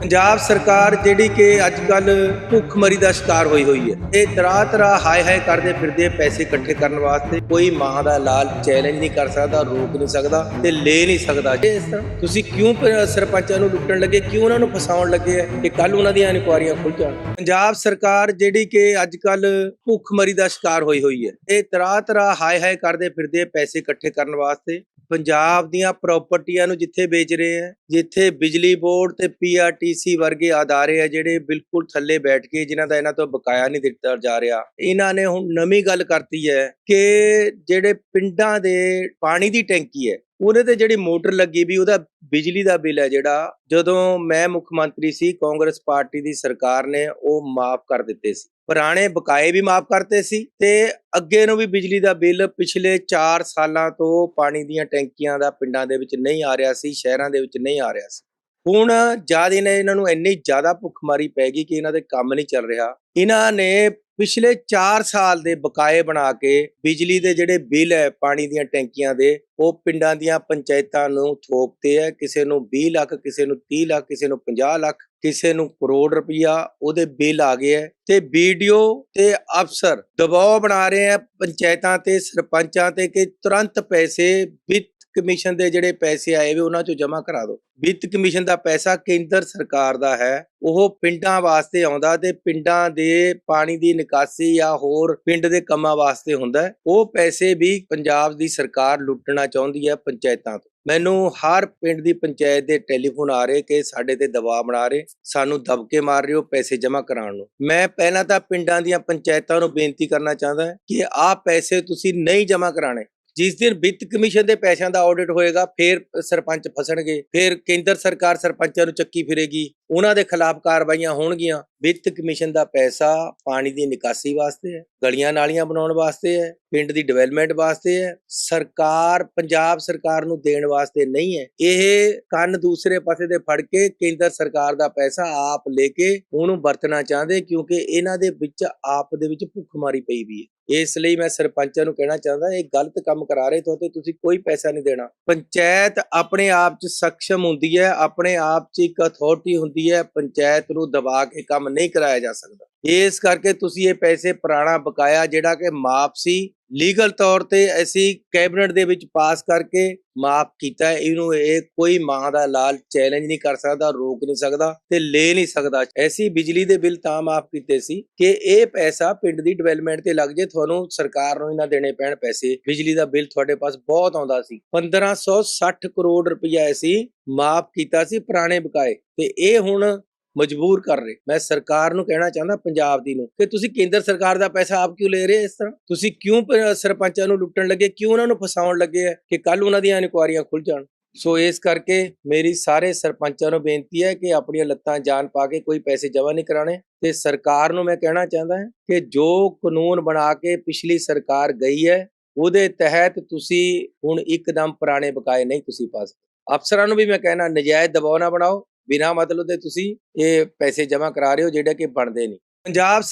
ਪੰਜਾਬ ਸਰਕਾਰ ਜਿਹੜੀ ਕਿ ਅੱਜ ਕੱਲ ਭੁੱਖਮਰੀ ਦਾ ਸ਼ਿਕਾਰ ਹੋਈ ਹੋਈ ਹੈ, ਇਹ ਤਰ੍ਹਾਂ ਤਰ੍ਹਾਂ ਹਾਏ ਹਾਏ ਕਰਦੇ ਫਿਰਦੇ ਪੈਸੇ ਇਕੱਠੇ ਕਰਨ ਵਾਸਤੇ। ਕੋਈ ਮਾਂ ਦਾ ਲਾਲ ਚੈਲੰਜ ਨਹੀਂ ਕਰ ਸਕਦਾ, ਰੋਕ ਨਹੀਂ ਸਕਦਾ ਤੇ ਲੈ ਨਹੀਂ ਸਕਦਾ। ਇਸ ਤਰ੍ਹਾਂ ਤੁਸੀਂ ਕਿਉਂ ਸਰਪੰਚਾਂ ਨੂੰ ਲੁੱਟਣ ਲੱਗੇ? ਕਿਉਂ ਉਹਨਾਂ ਨੂੰ ਫਸਾਉਣ ਲੱਗੇ ਆ ਕਿ ਕੱਲ ਉਹਨਾਂ ਦੀਆਂ ਇਨਕੁਆਰੀਆਂ ਖੁੱਲ ਜਾਣ? ਪੰਜਾਬ ਸਰਕਾਰ ਜਿਹੜੀ ਕਿ ਅੱਜ ਕੱਲ ਭੁੱਖਮਰੀ ਦਾ ਸ਼ਿਕਾਰ ਹੋਈ ਹੋਈ ਹੈ, ਇਹ ਤਰ੍ਹਾਂ ਤਰ੍ਹਾਂ ਹਾਏ ਹਾਏ ਕਰਦੇ ਫਿਰਦੇ ਪੈਸੇ ਇਕੱਠੇ ਕਰਨ ਵਾਸਤੇ। ਪੰਜਾਬ ਦੀਆਂ ਪ੍ਰਾਪਰਟੀਆਂ ਨੂੰ ਜਿੱਥੇ ਵੇਚ ਰਹੇ ਆ ਜਿੱਥੇ ਬਿਜਲੀ ਬੋਰਡ ਤੇ ਪੀਆਰਟੀਸੀ ਵਰਗੇ ਅਦਾਰੇ ਆ ਜਿਹੜੇ ਬਿਲਕੁਲ ਥੱਲੇ ਬੈਠ ਕੇ ਜਿਨ੍ਹਾਂ ਦਾ ਇਹਨਾਂ ਤੋਂ ਬਕਾਇਆ ਨਹੀਂ ਦਿੱਤਾ ਜਾ ਰਿਹਾ। ਇਹਨਾਂ ਨੇ ਹੁਣ ਨਵੀਂ ਗੱਲ ਕਰਤੀ ਹੈ ਕਿ ਜਿਹੜੇ ਪਿੰਡਾਂ ਦੇ ਪਾਣੀ ਦੀ ਟੈਂਕੀ ਹੈ ਉਹਦੇ ਤੇ ਜਿਹੜੀ ਮੋਟਰ ਲੱਗੀ ਵੀ ਉਹਦਾ ਬਿਜਲੀ ਦਾ ਬਿੱਲ ਹੈ ਜਿਹੜਾ, ਜਦੋਂ ਮੈਂ ਮੁੱਖ ਮੰਤਰੀ ਸੀ, ਕਾਂਗਰਸ ਪਾਰਟੀ ਦੀ ਸਰਕਾਰ ਨੇ ਉਹ ਮਾਫ ਕਰ ਦਿੱਤੇ ਸੀ। ਪੁਰਾਣੇ ਬਕਾਏ ਵੀ ਮਾਫ ਕਰਤੇ ਸੀ ਤੇ ਅੱਗੇ ਨੂੰ ਵੀ ਬਿਜਲੀ ਦਾ ਬਿੱਲ ਪਿਛਲੇ 4 ਸਾਲਾਂ ਤੋਂ ਪਾਣੀ ਦੀਆਂ ਟੈਂਕੀਆਂ ਦਾ ਪਿੰਡਾਂ ਦੇ ਵਿੱਚ ਨਹੀਂ ਆ ਰਿਹਾ ਸੀ, ਸ਼ਹਿਰਾਂ ਦੇ ਵਿੱਚ ਨਹੀਂ ਆ ਰਿਹਾ ਸੀ। ਹੁਣ ਜ਼ਿਆਦਾ ਇਹਨੇ ਇਹਨਾਂ ਨੂੰ ਇੰਨੀ ਜ਼ਿਆਦਾ ਭੁੱਖਮਾਰੀ ਪੈ ਗਈ ਕਿ ਇਹਨਾਂ ਦੇ ਕੰਮ ਨਹੀਂ ਚੱਲ ਰਿਹਾ। ਇਹਨਾਂ ਨੇ ਪਿਛਲੇ 4 ਸਾਲ ਦੇ ਬਕਾਏ ਬਣਾ ਕੇ ਬਿਜਲੀ ਦੇ ਜਿਹੜੇ ਬਿੱਲ ਹੈ, ਪਾਣੀ ਦੀਆਂ ਟੈਂਕੀਆਂ ਦੇ, ਉਹ ਪਿੰਡਾਂ ਦੀਆਂ ਪੰਚਾਇਤਾਂ ਨੂੰ ਥੋਪਤੇ ਹੈ। ਕਿਸੇ ਨੂੰ 20 ਲੱਖ, ਕਿਸੇ ਨੂੰ 30 ਲੱਖ, ਕਿਸੇ ਨੂੰ 50 ਲੱਖ, ਕਿਸੇ ਨੂੰ ਕਰੋੜ ਰੁਪਇਆ ਉਹਦੇ ਬਿੱਲ ਆ ਗਏ ਹੈ। ਤੇ ਵੀਡੀਓ ਤੇ ਅਫਸਰ ਦਬਾਅ ਬਣਾ ਰਹੇ ਆ ਪੰਚਾਇਤਾਂ ਤੇ, ਸਰਪੰਚਾਂ ਤੇ ਕਿ ਤੁਰੰਤ ਪੈਸੇ ਵਿੱਤ ਕਮਿਸ਼ਨ ਦੇ ਜਿਹੜੇ ਪੈਸੇ ਆਏ ਵੇ ਉਹਨਾਂ ਚੋਂ ਜਮ੍ਹਾਂ ਕਰਾ ਦਿਓ। ਵਿੱਤ ਕਮਿਸ਼ਨ ਦਾ ਪੈਸਾ ਕੇਂਦਰ ਸਰਕਾਰ ਦਾ ਹੈ, ਉਹ ਪਿੰਡਾਂ ਵਾਸਤੇ ਆਉਂਦਾ ਤੇ ਪਿੰਡਾਂ ਦੇ ਪਾਣੀ ਦੀ ਨਿਕਾਸੀ ਜਾਂ ਹੋਰ ਪਿੰਡ ਦੇ ਕੰਮਾਂ ਵਾਸਤੇ ਹੁੰਦਾ ਉਹ ਪੈਸੇ ਵੀ ਪੰਜਾਬ ਦੀ ਸਰਕਾਰ ਲੁੱਟਣਾ ਚਾਹੁੰਦੀ ਹੈ ਪੰਚਾਇਤਾਂ ਤੋਂ। ਮੈਨੂੰ ਹਰ ਪਿੰਡ ਦੀ ਪੰਚਾਇਤ ਦੇ ਟੈਲੀਫੋਨ ਆ ਰਹੇ ਕਿ ਸਾਡੇ ਤੇ ਦਬਾਅ ਬਣਾ ਰਹੇ, ਸਾਨੂੰ ਦਬਕੇ ਮਾਰ ਰਹੇ ਹੋ ਪੈਸੇ ਜਮ੍ਹਾਂ ਕਰਾਉਣ ਨੂੰ। ਮੈਂ ਪਹਿਲਾਂ ਤਾਂ ਪਿੰਡਾਂ ਦੀਆਂ ਪੰਚਾਇਤਾਂ ਨੂੰ ਬੇਨਤੀ ਕਰਨਾ ਚਾਹੁੰਦਾ ਕਿ ਆਹ ਪੈਸੇ ਤੁਸੀਂ ਨਹੀਂ ਜਮ੍ਹਾਂ ਕਰਾਣੇ ਜਿਸ ਦਿਨ ਵਿੱਤ ਕਮਿਸ਼ਨ ਦੇ ਪੈਸਿਆਂ ਦਾ ਆਡਿਟ ਹੋਏਗਾ, ਫਿਰ ਸਰਪੰਚ ਫਸਣਗੇ, ਫਿਰ ਕੇਂਦਰ ਸਰਕਾਰ ਸਰਪੰਚਾਂ ਨੂੰ ਚੱਕੀ ਫਿਰੇਗੀ। ਉਹਨਾਂ ਦੇ ਖਿਲਾਫ ਕਾਰਵਾਈਆਂ ਹੋਣਗੀਆਂ। ਵਿੱਤ ਕਮਿਸ਼ਨ ਦਾ ਪੈਸਾ ਪਾਣੀ ਦੀ ਨਿਕਾਸੀ ਵਾਸਤੇ ਹੈ, ਗਲੀਆਂ ਨਾਲੀਆਂ ਬਣਾਉਣ ਵਾਸਤੇ ਹੈ, ਪਿੰਡ ਦੀ ਡਿਵੈਲਪਮੈਂਟ ਵਾਸਤੇ ਹੈ। ਸਰਕਾਰ, ਪੰਜਾਬ ਸਰਕਾਰ ਨੂੰ ਦੇਣ ਵਾਸਤੇ ਨਹੀਂ ਹੈ। ਇਹ ਕੰਨ ਦੂਸਰੇ ਪਾਸੇ ਦੇ ਫੜ ਕੇ ਕੇਂਦਰ ਸਰਕਾਰ ਦਾ ਪੈਸਾ ਆਪ ਲੈ ਕੇ ਉਹਨੂੰ ਵਰਤਣਾ ਚਾਹੁੰਦੇ ਕਿਉਂਕਿ ਇਹਨਾਂ ਦੇ ਵਿੱਚ ਆਪ ਦੇ ਵਿੱਚ ਭੁੱਖਮਾਰੀ ਪਈ ਵੀ ਹੈ। ਇਸ ਲਈ ਮੈਂ ਸਰਪੰਚਾਂ ਨੂੰ ਕਹਿਣਾ ਚਾਹੁੰਦਾ, ਇਹ ਗਲਤ ਕੰਮ ਕਰਾ ਰਹੇ ਤੁਹਾਡੇ ਤੁਸੀਂ ਕੋਈ ਪੈਸਾ ਨਹੀਂ ਦੇਣਾ। ਪੰਚਾਇਤ ਆਪਣੇ ਆਪ 'ਚ ਸક્ષਮ ਹੁੰਦੀ ਹੈ, ਆਪਣੇ ਆਪ 'ਚ ਇੱਕ ਅਥਾਰਟੀ ਹੁੰਦੀ ਹੈ ਪੰਚਾਇਤ ਨੂੰ ਦਬਾ ਕੇ ਕੰਮ ਨਹੀਂ ਕਰਾਇਆ ਜਾ ਸਕਦਾ। ਇਸ ਕਰਕੇ ਤੁਸੀਂ ਇਹ ਪੈਸੇ ਪੁਰਾਣਾ ਬਕਾਇਆ ਜਿਹੜਾ ਕਿ ਮਾਫ ਸੀ, ਲੀਗਲ ਤੌਰ ਤੇ ਅਸੀਂ ਕੈਬਨਿਟ ਦੇ ਵਿੱਚ ਪਾਸ ਕਰਕੇ ਮਾਫ ਕੀਤਾ ਇਹਨੂੰ ਇਹ ਕੋਈ ਮਾਂ ਦਾ ਲਾਲ ਚੈਲੰਜ ਨਹੀਂ ਕਰ ਸਕਦਾ, ਰੋਕ ਨਹੀਂ ਸਕਦਾ ਤੇ ਲੈ ਨਹੀਂ ਸਕਦਾ। ਐਸੀ ਬਿਜਲੀ ਦੇ ਬਿੱਲ ਤਾਂ ਮਾਫ ਕੀਤੇ ਸੀ ਕਿ ਇਹ ਪੈਸਾ ਪਿੰਡ ਦੀ ਡਿਵੈਲਪਮੈਂਟ ਤੇ ਲੱਗ ਜੇ, ਤੁਹਾਨੂੰ ਸਰਕਾਰ ਨੂੰ ਇਹਨਾਂ ਦੇਣੇ ਪੈਣ ਪੈਸੇ। ਬਿਜਲੀ ਦਾ ਬਿੱਲ ਤੁਹਾਡੇ ਪਾਸ ਬਹੁਤ ਆਉਂਦਾ ਸੀ। 1560 ਕਰੋੜ ਰੁਪਇਆ ਅਸੀਂ ਮਾਫ ਕੀਤਾ ਸੀ ਪੁਰਾਣੇ ਬਕਾਏ। ਤੇ ਇਹ ਹੁਣ ਮਜਬੂਰ ਕਰ ਰਹੇ। ਮੈਂ ਸਰਕਾਰ ਨੂੰ ਕਹਿਣਾ ਚਾਹੁੰਦਾ ਪੰਜਾਬ ਦੀ ਨੂੰ ਕਿ ਤੁਸੀਂ ਕੇਂਦਰ ਸਰਕਾਰ ਦਾ ਪੈਸਾ ਆਪ ਕਿਉਂ ਲੈ ਰਹੇ ਇਸ ਤਰ੍ਹਾਂ? ਤੁਸੀਂ ਕਿਉਂ ਸਰਪੰਚਾਂ ਨੂੰ ਲੁੱਟਣ ਲੱਗੇ? ਕਿਉਂ ਉਹਨਾਂ ਨੂੰ ਫਸਾਉਣ ਲੱਗੇ ਹੈ ਕਿ ਕੱਲ ਉਹਨਾਂ ਦੀਆਂ ਇਨਕੁਆਰੀਆਂ ਖੁੱਲ ਜਾਣ? ਸੋ ਇਸ ਕਰਕੇ ਮੇਰੀ ਸਾਰੇ ਸਰਪੰਚਾਂ ਨੂੰ ਬੇਨਤੀ ਹੈ ਕਿ ਆਪਣੀਆਂ ਲੱਤਾਂ ਜਾਨ ਪਾ ਕੇ ਕੋਈ ਪੈਸੇ ਜਮ੍ਹਾਂ ਨਹੀਂ ਕਰਾਣੇ ਤੇ ਸਰਕਾਰ ਨੂੰ ਮੈਂ ਕਹਿਣਾ ਚਾਹੁੰਦਾ ਹਾਂ ਕਿ ਜੋ ਕਾਨੂੰਨ ਬਣਾ ਕੇ ਪਿਛਲੀ ਸਰਕਾਰ ਗਈ ਹੈ, ਉਹਦੇ ਤਹਿਤ ਤੁਸੀਂ ਹੁਣ ਇੱਕਦਮ ਪੁਰਾਣੇ ਬਕਾਏ ਨਹੀਂ ਤੁਸੀਂ ਪਾ ਸਕਦੇ। ਅਫਸਰਾਂ ਨੂੰ ਵੀ ਮੈਂ ਕਹਿਣਾ, ਨਜਾਇਜ਼ ਦਬਾਅ ਨਾ ਬਣਾਓ। ਬਿਨਾਂ ਮਤਲਬ ਦੇ ਤੁਸੀਂ ਇਹ ਪੈਸੇ ਜਮ੍ਹਾਂ ਕਰਾ ਰਹੇ ਹੋ, ਜਿਹੜੇ ਕਿ ਬਣਦੇ ਨਹੀਂ। ਪੰਜਾਬ